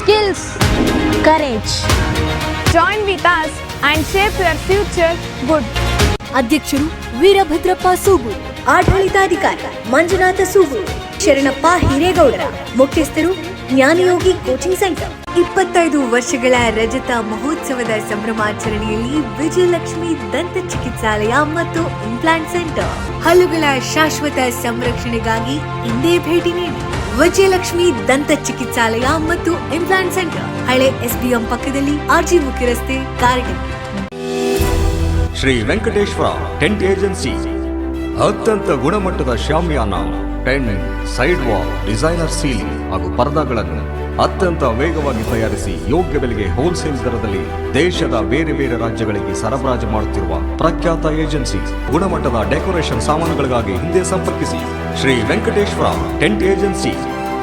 skills, courage. join with us and shape your future good. ಅಧ್ಯಕ್ಷರು ವೀರಭದ್ರಪ್ಪ ಸೂಗು ಆಡಳಿತಾಧಿಕಾರಿ ಮಂಜುನಾಥ ಸೂಗು ಶರಣಪ್ಪ ಹಿರೇಗೌಡರ ಮುಖ್ಯಸ್ಥರು ಜ್ಞಾನಯೋಗಿ coaching centre ಇಪ್ಪತ್ತೈದು ವರ್ಷಗಳ ರಜತ ಮಹೋತ್ಸವದ ಸಂಭ್ರಮಾಚರಣೆಯಲ್ಲಿ ವಿಜಯಲಕ್ಷ್ಮಿ ದಂತ ಚಿಕಿತ್ಸಾಲಯ ಮತ್ತು ಇಂಪ್ಲಾಂಟ್ ಸೆಂಟರ್ ಹಲ್ಲುಗಳ ಶಾಶ್ವತ ಸಂರಕ್ಷಣೆಗಾಗಿ ಇಂದೇ ಭೇಟಿ ನೀಡಿ ವಿಜಯಲಕ್ಷ್ಮಿ ದಂತ ಚಿಕಿತ್ಸಾಲಯ ಮತ್ತು ಇಂಪ್ಲಾಂಟ್ ಸೆಂಟರ್ ಹಳೆ ಎಸ್ಬಿಎಂ ಪಕ್ಕದಲ್ಲಿ ಆರ್ಜಿ ಮುಖ್ಯ ರಸ್ತೆ ಕಾರ್ಡ್ ಶ್ರೀ ವೆಂಕಟೇಶ್ವರ ಟೆಂಟ್ ಏಜೆನ್ಸಿ ಅತ್ಯಂತ ಗುಣಮಟ್ಟದ shamiana tent side wall designer ceiling ಹಾಗೂ ಪರದಾಗಳನ್ನು ಅತ್ಯಂತ ವೇಗವಾಗಿ ತಯಾರಿಸಿ ಯೋಗ್ಯ ಬೆಲೆಗೆ ಹೋಲ್ಸೇಲ್ ದರದಲ್ಲಿ ದೇಶದ ಬೇರೆ ಬೇರೆ ರಾಜ್ಯಗಳಿಗೆ ಸರಬರಾಜು ಮಾಡುತ್ತಿರುವ ಪ್ರಖ್ಯಾತ ಏಜೆನ್ಸಿ ಗುಣಮಟ್ಟದ ಡೆಕೋರೇಷನ್ ಸಾಮಾನುಗಳಿಗಾಗಿ ಹಿಂದೆ ಸಂಪರ್ಕಿಸಿ. Shri Venkateshwara tent agency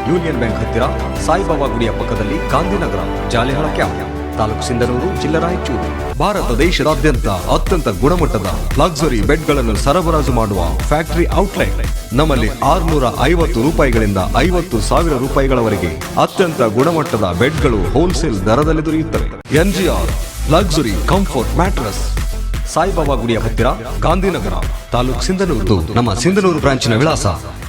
union bank ಹತ್ತಿರ ಸಾಯಿಬಾಬಾ ಗುಡಿಯ ಪಕ್ಕದಲ್ಲಿ ಗಾಂಧಿನಗರ ಜಾಲಿಹಳ ಕ್ಯಾಂಪ್, ತಾಲೂಕು ಸಿಂಧನೂರು, ಜಿಲ್ಲಾ ರಾಯಚೂರು. ಭಾರತ ದೇಶದಾದ್ಯಂತ ಅತ್ಯಂತ ಗುಣಮಟ್ಟದ ಲಕ್ಸುರಿ ಬೆಡ್ಗಳನ್ನು ಸರಬರಾಜು ಮಾಡುವ ಫ್ಯಾಕ್ಟರಿ ಔಟ್ಲೆಟ್ ನಮ್ಮಲ್ಲಿ ಆರುನೂರ ಐವತ್ತು ರೂಪಾಯಿಗಳಿಂದ ಐವತ್ತು ಸಾವಿರ ರೂಪಾಯಿಗಳವರೆಗೆ ಅತ್ಯಂತ ಗುಣಮಟ್ಟದ ಬೆಡ್ಗಳು ಹೋಲ್ಸೇಲ್ ದರದಲ್ಲಿ ದೊರೆಯುತ್ತವೆ. NGR luxury comfort mattress Saibaba ಗುಡಿಯ ಹತ್ತಿರ ಗಾಂಧಿನಗರ, ತಾಲೂಕು ಸಿಂಧನೂರು. ನಮ್ಮ ಸಿಂಧನೂರು ಬ್ರಾಂಚಿನ ವಿಳಾಸ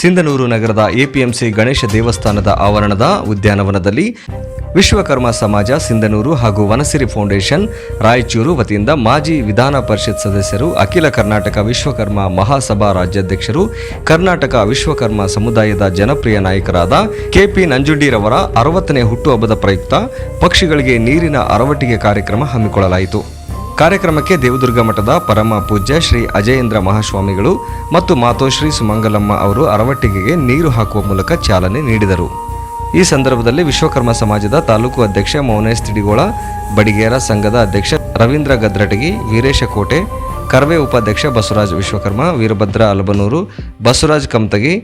ಸಿಂಧನೂರು ನಗರದ ಎಪಿಎಂಸಿ ಗಣೇಶ ದೇವಸ್ಥಾನದ ಆವರಣದ ಉದ್ಯಾನವನದಲ್ಲಿ ವಿಶ್ವಕರ್ಮ ಸಮಾಜ, ಸಿಂಧನೂರು ಹಾಗೂ ವನಸಿರಿ ಫೌಂಡೇಶನ್, ರಾಯಚೂರು ವತಿಯಿಂದ ಮಾಜಿ ವಿಧಾನ ಪರಿಷತ್ ಸದಸ್ಯರು, ಅಖಿಲ ಕರ್ನಾಟಕ ವಿಶ್ವಕರ್ಮ ಮಹಾಸಭಾ ರಾಜ್ಯಾಧ್ಯಕ್ಷರು, ಕರ್ನಾಟಕ ವಿಶ್ವಕರ್ಮ ಸಮುದಾಯದ ಜನಪ್ರಿಯ ನಾಯಕರಾದ ಕೆಪಿ ನಂಜುಂಡಿರವರ ಅರವತ್ತನೇ ಹುಟ್ಟುಹಬ್ಬದ ಪ್ರಯುಕ್ತ ಪಕ್ಷಿಗಳಿಗೆ ನೀರಿನ ಅರವಟಿಗೆ ಕಾರ್ಯಕ್ರಮ ಹಮ್ಮಿಕೊಳ್ಳಲಾಯಿತು. ಕಾರ್ಯಕ್ರಮಕ್ಕೆ ದೇವದುರ್ಗ ಮಠದ ಪರಮ ಪೂಜ್ಯ ಶ್ರೀ ಅಜಯೇಂದ್ರ ಮಹಾಸ್ವಾಮಿಗಳು ಮತ್ತು ಮಾತೋಶ್ರೀ ಸುಮಂಗಲಮ್ಮ ಅವರು ಅರವಟ್ಟಿಗೆಗೆ ನೀರು ಹಾಕುವ ಮೂಲಕ ಚಾಲನೆ ನೀಡಿದರು. ಈ ಸಂದರ್ಭದಲ್ಲಿ ವಿಶ್ವಕರ್ಮ ಸಮಾಜದ ತಾಲೂಕು ಅಧ್ಯಕ್ಷ ಮೌನೇಶ್ ತಿಡಿಗೋಳ, ಬಡಿಗೇರ ಸಂಘದ ಅಧ್ಯಕ್ಷ ರವೀಂದ್ರ ಗದ್ರಟಗಿ ವೀರೇಶ ಕೋಟೆ ಕರ್ವೆ ಉಪಾಧ್ಯಕ್ಷ ಬಸವರಾಜ್ ವಿಶ್ವಕರ್ಮ, ವೀರಭದ್ರ ಅಲಬನೂರು, ಬಸವರಾಜ್ ಕಮ್ತಗಿ,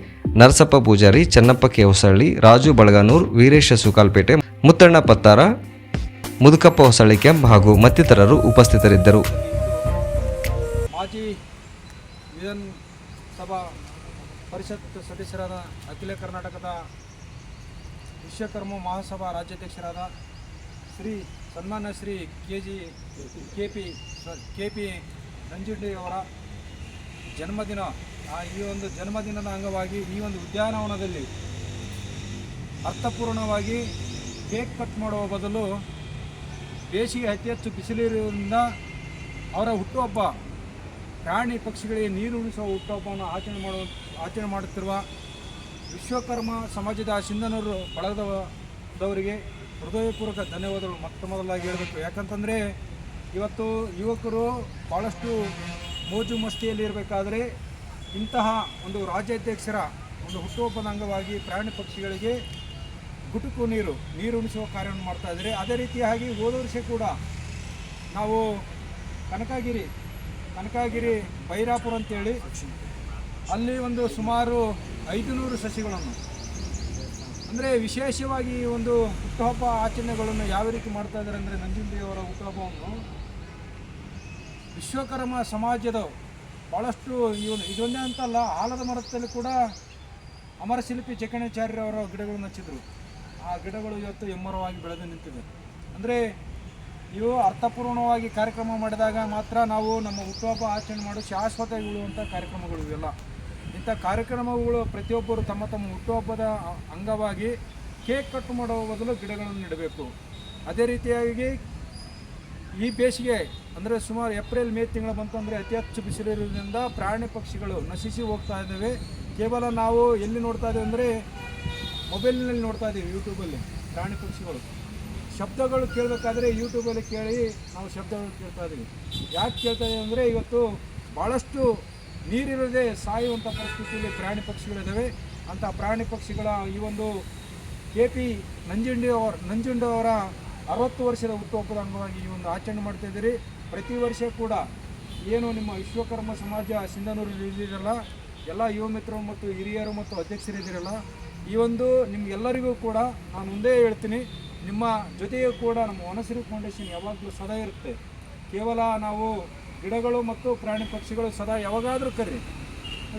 ನರಸಪ್ಪ ಪೂಜಾರಿ, ಚನ್ನಪ್ಪ ಹೊಸಳ್ಳಿ ರಾಜು ಬಳಗಾನೂರ್, ವೀರೇಶ ಸುಕಾಲ್ಪೇಟೆ, ಮುತ್ತಣ್ಣ ಪತ್ತಾರ ಮುದುಕಪ್ಪ ಹೊಸಳ್ಳಿ ಕೆಂಪ್ ಹಾಗೂ ಮತ್ತಿತರರು ಉಪಸ್ಥಿತರಿದ್ದರು. ಮಾಜಿ ವಿಧಾನ ಸಭಾ ಪರಿಷತ್ ಸದಸ್ಯರಾದ ಅಖಿಲ ಕರ್ನಾಟಕದ ವಿಶ್ವಕರ್ಮ ಮಹಾಸಭಾ ರಾಜ್ಯಾಧ್ಯಕ್ಷರಾದ ಶ್ರೀ ಸನ್ಮಾನ್ಯ Shri K G K P K P ನಂಜುಂಡಿಯವರ ಜನ್ಮದಿನ ಈ ಒಂದು ಜನ್ಮದಿನದ ಅಂಗವಾಗಿ ಈ ಒಂದು ಉದ್ಯಾನವನದಲ್ಲಿ ಅರ್ಥಪೂರ್ಣವಾಗಿ ಕೇಕ್ ಕಟ್ ಮಾಡುವ ಬದಲು ಬೇಸಿಗೆ ಅತಿ ಹೆಚ್ಚು ಬಿಸಿಲಿರುವುದರಿಂದ ಅವರ ಹುಟ್ಟುಹಬ್ಬ, ಪ್ರಾಣಿ ಪಕ್ಷಿಗಳಿಗೆ ನೀರು ಉಣಿಸುವ ಹುಟ್ಟುಹಬ್ಬವನ್ನು ಆಚರಣೆ ಮಾಡುವ, ಆಚರಣೆ ಮಾಡುತ್ತಿರುವ ವಿಶ್ವಕರ್ಮ ಸಮಾಜದ ಸಿಂಧನೂರು ಬಳಗದವರಿಗೆ ಹೃದಯಪೂರ್ವಕ ಧನ್ಯವಾದಗಳು ಮೊತ್ತ ಮೊದಲಾಗಿ ಹೇಳಬೇಕು. ಯಾಕಂತಂದರೆ ಇವತ್ತು ಯುವಕರು ಭಾಳಷ್ಟು ಮೋಜು ಮಸ್ತಿಯಲ್ಲಿ ಇರಬೇಕಾದ್ರೆ ಇಂತಹ ಒಂದು ರಾಜ್ಯಾಧ್ಯಕ್ಷರ ಒಂದು ಹುಟ್ಟುಹಬ್ಬದ ಅಂಗವಾಗಿ ಪ್ರಾಣಿ ಪಕ್ಷಿಗಳಿಗೆ ಗುಟುಕು ನೀರು ನೀರು ಉಣಿಸುವ ಕಾರ್ಯವನ್ನು ಮಾಡ್ತಾ ಇದ್ದಾರೆ. ಅದೇ ರೀತಿಯಾಗಿ ಹೋದ ವರ್ಷ ಕೂಡ ನಾವು ಕನಕಗಿರಿ ಕನಕಗಿರಿ ಬೈರಾಪುರ ಅಂತೇಳಿ ಅಲ್ಲಿ ಒಂದು ಸುಮಾರು ಐದು ನೂರು ಸಸಿಗಳನ್ನು, ಅಂದರೆ ವಿಶೇಷವಾಗಿ ಒಂದು ಹುಟ್ಟುಹಬ್ಬ ಆಚರಣೆಗಳನ್ನು ಯಾವ ರೀತಿ ಮಾಡ್ತಾ ಇದ್ದಾರೆ ಅಂದರೆ ನಂಜುಂಡಿಯವರ ಹುಟ್ಟುಹಬ್ಬವನ್ನು ವಿಶ್ವಕರ್ಮ ಸಮಾಜದ ಭಾಳಷ್ಟು ಇವನು ಇದೊಂದೇ ಅಂತಲ್ಲ, ಆಲದ ಮರದಲ್ಲಿ ಕೂಡ ಅಮರಶಿಲ್ಪಿ ಚಕಣಾಚಾರ್ಯರವರ ಗಿಡಗಳನ್ನು ಹಚ್ಚಿದ್ರು. ಆ ಗಿಡಗಳು ಇವತ್ತು ಹೆಮ್ಮರವಾಗಿ ಬೆಳೆದು ನಿಂತಿದೆ ಅಂದರೆ ಇವು ಅರ್ಥಪೂರ್ಣವಾಗಿ ಕಾರ್ಯಕ್ರಮ ಮಾಡಿದಾಗ ಮಾತ್ರ ನಾವು ನಮ್ಮ ಹುಟ್ಟುಹಬ್ಬ ಆಚರಣೆ ಮಾಡೋ ಶಾಶ್ವತ ಉಳಿಯುವಂಥ ಕಾರ್ಯಕ್ರಮಗಳು ಇವೆಲ್ಲ. ಇಂಥ ಕಾರ್ಯಕ್ರಮಗಳು ಪ್ರತಿಯೊಬ್ಬರು ತಮ್ಮ ತಮ್ಮ ಹುಟ್ಟುಹಬ್ಬದ ಅಂಗವಾಗಿ ಕೇಕ್ ಕಟ್ ಮಾಡುವ ಬದಲು ಗಿಡಗಳನ್ನು ನೆಡಬೇಕು. ಅದೇ ರೀತಿಯಾಗಿ ಈ ಬೇಸಿಗೆ ಅಂದರೆ ಸುಮಾರು ಏಪ್ರಿಲ್, ಮೇ ತಿಂಗಳು ಅಂದರೆ ಅತಿ ಹೆಚ್ಚು ಬಿಸಿಲಿರೋದ್ರಿಂದ ಪ್ರಾಣಿ ಪಕ್ಷಿಗಳು ನಶಿಸಿ ಹೋಗ್ತಾ ಇದ್ದಾವೆ. ಕೇವಲ ನಾವು ಎಲ್ಲಿ ನೋಡ್ತಾ ಇದ್ದೇವೆ ಅಂದರೆ ಮೊಬೈಲ್ನಲ್ಲಿ ನೋಡ್ತಾ ಇದ್ದೀವಿ ಯೂಟ್ಯೂಬಲ್ಲಿ ಪ್ರಾಣಿ ಪಕ್ಷಿಗಳು. ಶಬ್ದಗಳು ಕೇಳಬೇಕಾದ್ರೆ ಯೂಟ್ಯೂಬಲ್ಲಿ ಕೇಳಿ ನಾವು ಶಬ್ದಗಳು ಕೇಳ್ತಾ ಇದ್ದೀವಿ. ಯಾಕೆ ಕೇಳ್ತಾ ಇದ್ದೀವಿ ಅಂದರೆ ಇವತ್ತು ಭಾಳಷ್ಟು ನೀರಿರದೆ ಸಾಯುವಂಥ ಪರಿಸ್ಥಿತಿಯಲ್ಲಿ ಪ್ರಾಣಿ ಪಕ್ಷಿಗಳಿದ್ದಾವೆ ಅಂಥ ಪ್ರಾಣಿ ಪಕ್ಷಿಗಳ ಈ ಒಂದು ಕೆ ಪಿ ನಂಜುಂಡಿ ಅವರ ನಂಜುಂಡಿ ಅವರ ಅರವತ್ತು ವರ್ಷದ ಹುಟ್ಟುಹಬ್ಬದ ಅಂಗವಾಗಿ ಈ ಒಂದು ಆಚರಣೆ ಮಾಡ್ತಾ ಇದ್ದೀರಿ. ಪ್ರತಿ ವರ್ಷ ಕೂಡ ಏನು ನಿಮ್ಮ ವಿಶ್ವಕರ್ಮ ಸಮಾಜ ಸಿಂಧನೂರು ಇದ್ದೀರಲ್ಲ ಎಲ್ಲ ಯುವ ಮತ್ತು ಹಿರಿಯರು ಮತ್ತು ಅಧ್ಯಕ್ಷರಿದ್ದೀರಲ್ಲ ಈ ಒಂದು ನಿಮ್ಗೆಲ್ಲರಿಗೂ ಕೂಡ ನಾನು ಮುಂದೆ ಹೇಳ್ತೀನಿ, ನಿಮ್ಮ ಜೊತೆಯೂ ಕೂಡ ನಮ್ಮ ವನಸಿರಿ ಫೌಂಡೇಶನ್ ಯಾವಾಗಲೂ ಸದಾ ಇರುತ್ತೆ. ಕೇವಲ ನಾವು ಗಿಡಗಳು ಮತ್ತು ಪ್ರಾಣಿ ಪಕ್ಷಿಗಳು ಸದಾ ಯಾವಾಗಾದರೂ ಕರ್ರಿ.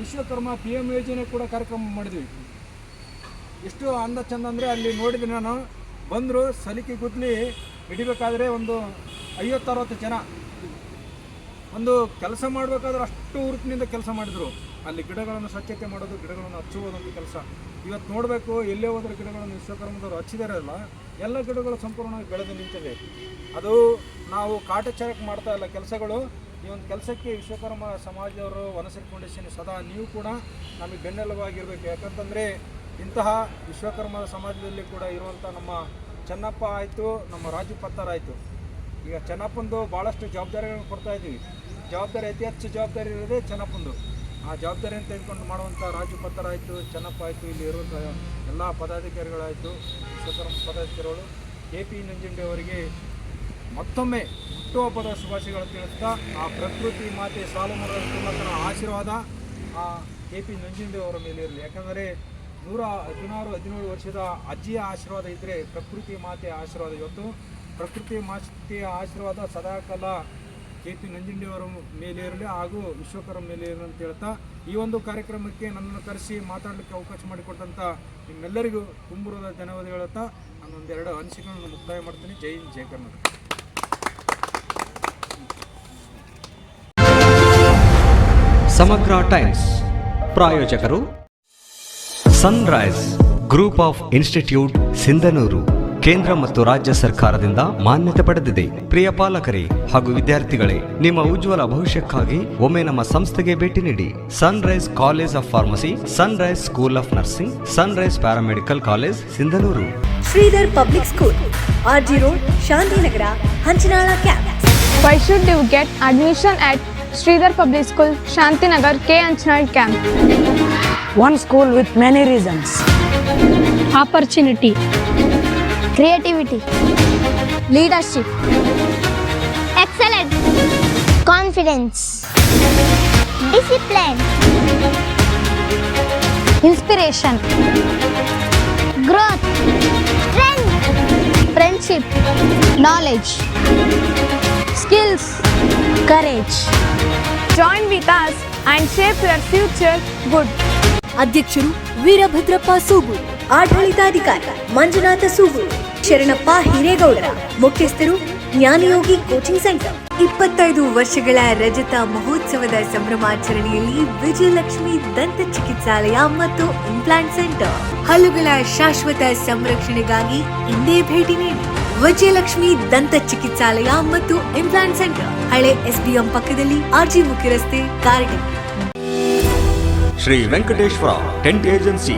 ವಿಶ್ವಕರ್ಮ ಪಿ ಎಂ ಯೋಜನೆ ಕೂಡ ಕಾರ್ಯಕ್ರಮ ಮಾಡಿದ್ವಿ. ಎಷ್ಟು ಅಂದ ಚಂದ ಅಂದರೆ ಅಲ್ಲಿ ನೋಡಿದೆ ನಾನು, ಬಂದರು ಸಲಿಕೆ ಗುದ್ಲಿ ಹಿಡಿಬೇಕಾದ್ರೆ ಒಂದು ಐವತ್ತು ಅರವತ್ತು ಜನ. ಒಂದು ಕೆಲಸ ಮಾಡಬೇಕಾದ್ರೆ ಅಷ್ಟು ಹುರುಪಿನಿಂದ ಕೆಲಸ ಮಾಡಿದರು. ಅಲ್ಲಿ ಗಿಡಗಳನ್ನು ಸ್ವಚ್ಛತೆ ಮಾಡೋದು, ಗಿಡಗಳನ್ನು ಹಚ್ಚುವುದೊಂದು ಕೆಲಸ. ಇವತ್ತು ನೋಡಬೇಕು, ಎಲ್ಲೇ ಹೋದರೂ ಗಿಡಗಳನ್ನು ವಿಶ್ವಕರ್ಮದವರು ಹಚ್ಚಿದಾರಲ್ಲ, ಎಲ್ಲ ಗಿಡಗಳು ಸಂಪೂರ್ಣವಾಗಿ ಬೆಳೆದು ನಿಂತಿವೆ. ಅದು ನಾವು ಕಾಟಚಾರಕ್ಕೆ ಮಾಡ್ತಾ ಇಲ್ಲ, ಕೆಲಸಗಳು. ಈ ಒಂದು ಕೆಲಸಕ್ಕೆ ವಿಶ್ವಕರ್ಮ ಸಮಾಜದವರು ವನಸರಿ ಫೌಂಡೇಶನ್ ಸದಾ ನೀವು ಕೂಡ ನಮಗೆ ಬೆನ್ನೆಲುಬಾಗಿರಬೇಕು. ಯಾಕಂತಂದರೆ ಇಂತಹ ವಿಶ್ವಕರ್ಮ ಸಮಾಜದಲ್ಲಿ ಕೂಡ ಇರುವಂಥ ನಮ್ಮ ಚೆನ್ನಪ್ಪ ಆಯಿತು, ನಮ್ಮ ರಾಜು ಪತ್ತಾರ್ ಆಯಿತು. ಈಗ ಚೆನ್ನಪ್ಪಂದು ಭಾಳಷ್ಟು ಜವಾಬ್ದಾರಿಗಳನ್ನು ಕೊಡ್ತಾ ಇದ್ದೀವಿ. ಜವಾಬ್ದಾರಿ ಅತಿ ಹೆಚ್ಚು ಜವಾಬ್ದಾರಿ ಇರೋದೇ ಚೆನ್ನಪ್ಪಂದು. ಆ ಜವಾಬ್ದಾರಿಯನ್ನು ತೆಗೆದುಕೊಂಡು ಮಾಡುವಂಥ ರಾಜು ಪತ್ತಾರ್ ಆಯಿತು ಚೆನ್ನಪ್ಪ ಆಯಿತು, ಇಲ್ಲಿ ಇರುವಂಥ ಎಲ್ಲ ಪದಾಧಿಕಾರಿಗಳಾಯಿತು ವಿಶ್ವಕರ್ಮ ಪದಾಧಿಕಾರಿಗಳು ಕೆ ಪಿ ನಂಜುಂಡಿ ಅವರಿಗೆ ಮತ್ತೊಮ್ಮೆ ಹುಟ್ಟುಹಬ್ಬದ ಶುಭಾಶಯಗಳು ತಿಳಿಸ್ತಾ, ಆ ಪ್ರಕೃತಿ ಮಾತೆ ಸಾಲುಮರ ತಿಮ್ಮಕ್ಕನ ಆಶೀರ್ವಾದ ಆ ಕೆ ಪಿ ನಂಜುಂಡಿ ಅವರ ಮೇಲೆ ಇರಲಿ. ಯಾಕಂದರೆ ನೂರ ಹದಿನಾರು, ಹದಿನೇಳು ವರ್ಷದ ಅಜ್ಜಿಯ ಆಶೀರ್ವಾದ ಇದ್ದರೆ ಪ್ರಕೃತಿ ಮಾತೆಯ ಆಶೀರ್ವಾದ. ಇವತ್ತು ಪ್ರಕೃತಿ ಮಾತೆಯ ಆಶೀರ್ವಾದ ಸದಾಕಾಲ ಕೆ ಪಿ ನಂಜುಂಡಿ ಅವರ ಮೇಲೆ ಇರಲಿ ಹಾಗೂ ವಿಶ್ವಕರ ಮೇಲೆ ಇರಲಿ ಅಂತ ಹೇಳ್ತಾ ಈ ಒಂದು ಕಾರ್ಯಕ್ರಮಕ್ಕೆ ನನ್ನನ್ನು ಕರೆಸಿ ಮಾತಾಡಲಿಕ್ಕೆ ಅವಕಾಶ ಮಾಡಿಕೊಟ್ಟಂಥ ನಿಮ್ಮೆಲ್ಲರಿಗೂ ಕುಂಬುರದ ಜನವಾದ ಹೇಳುತ್ತಾ ನಾನು ಒಂದೆರಡು ಅನಿಸಿಕೆಗಳನ್ನು ಮುಕ್ತಾಯ ಮಾಡ್ತೀನಿ. ಜೈ ಹಿಂದ್, ಜೈ ಕರ್ನಾಟಕ. ಸಮಗ್ರ ಟೈಮ್ಸ್ ಪ್ರಾಯೋಜಕರು Sunrise group of institute Sindhanur. ಕೇಂದ್ರ ಮತ್ತು ರಾಜ್ಯ ಸರ್ಕಾರದಿಂದ ಮಾನ್ಯತೆ ಪಡೆದಿದೆ. ಪ್ರಿಯ ಪಾಲಕರೇ ಹಾಗೂ ವಿದ್ಯಾರ್ಥಿಗಳೇ ನಿಮ್ಮ ಉಜ್ವಲ ಭವಿಷ್ಯಕ್ಕಾಗಿ ಒಮ್ಮೆ ನಮ್ಮ ಸಂಸ್ಥೆಗೆ ಭೇಟಿ ನೀಡಿ. Sunrise college of pharmacy Sunrise school of nursing Sunrise paramedical college Sindhanur Sridhar public school RG road Shantinagar Hanchinal camp why should you get admission at Sridhar public school Shantinagar K Hanchinal camp one school with many reasons opportunity, creativity, leadership, excellence, confidence, discipline, inspiration, growth, strength, friendship, knowledge, skills, courage. Join with us and shape your future good. ಅಧ್ಯಕ್ಷರು ವೀರಭದ್ರಪ್ಪ ಸೂಗೂರು ಆಡಳಿತಾಧಿಕಾರಿ ಮಂಜುನಾಥ ಸೂಗೂರು ಶರಣಪ್ಪ ಹಿರೇಗೌಡರ ಮುಖ್ಯಸ್ಥರು, ಜ್ಞಾನಯೋಗಿ coaching centre. ಇಪ್ಪತ್ತೈದು ವರ್ಷಗಳ ರಜತ ಮಹೋತ್ಸವದ ಸಂಭ್ರಮಾಚರಣೆಯಲ್ಲಿ ವಿಜಯಲಕ್ಷ್ಮಿ ದಂತ ಚಿಕಿತ್ಸಾಲಯ ಮತ್ತು implant centre ಹಲ್ಲುಗಳ ಶಾಶ್ವತ ಸಂರಕ್ಷಣೆಗಾಗಿ ಇಂದೇ ಭೇಟಿ ನೀಡಿ. ವಿಜಯಲಕ್ಷ್ಮಿ ದಂತ ಚಿಕಿತ್ಸಾಲಯ ಮತ್ತು ಇಂಪ್ಲಾಂಟ್ ಸೆಂಟರ್ ಹಳೆ ಎಸ್ಬಿಎಂ ಪಕ್ಕದಲ್ಲಿ ಆರ್ಜಿ ಮುಖ್ಯ ರಸ್ತೆ ಕಾರಟಗಿ ಶ್ರೀ ವೆಂಕಟೇಶ್ವರ ಟೆಂಟ್ ಏಜೆನ್ಸಿ.